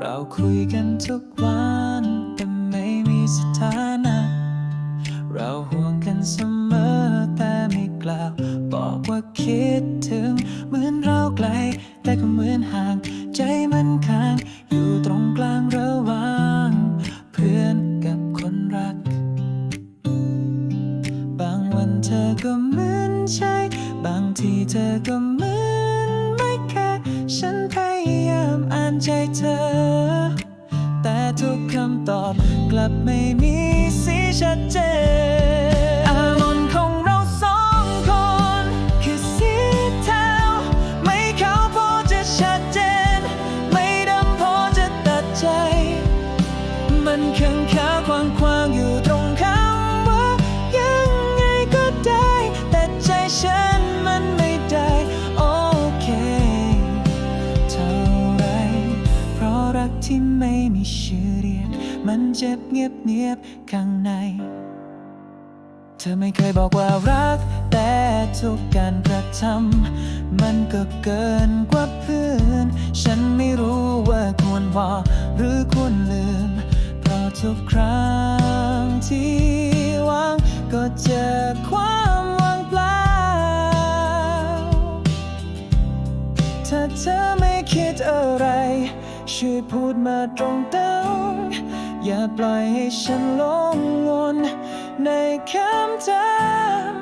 เราคุยกันทุกวันแต่ไม่มีสถานะ เราห่วงกันเสมอแต่ไม่กล่าวบอกว่าคิดถึง เหมือนเราไกล แต่ก็เหมือนห่าง ใจมันค้าง อยู่ตรงกลางระหว่าง เพื่อนกับคนรัก บางวันเธอก็เหมือนใช่ บางทีเธอก็ ใจเธอ แต่ทุกคำตอบกลับไม่มีสีชัดเจน อารมณ์ของเราสองคน คือสีเทาไม่ขาวพอจะชัดเจน ไม่ดำพอจะตัดใจ มันขังคาควาควาง ที่ไม่มีชื่อเรียก มันเจ็บเงียบเงียบๆข้างใน เธอไม่เคยบอกว่ารัก แต่ทุกการกระทำมันก็เกินกว่าเพื่อน ฉันไม่รู้ว่าควรบอกหรือควรลืม เพราะทุกครั้งที่หวางก็เจอความว่างเปล่า ถ้าเธอไม่คิดอะไร ช่วยพูดมาตรงตรงอย่าปล่อยให้ฉันหลงวนในคำถาม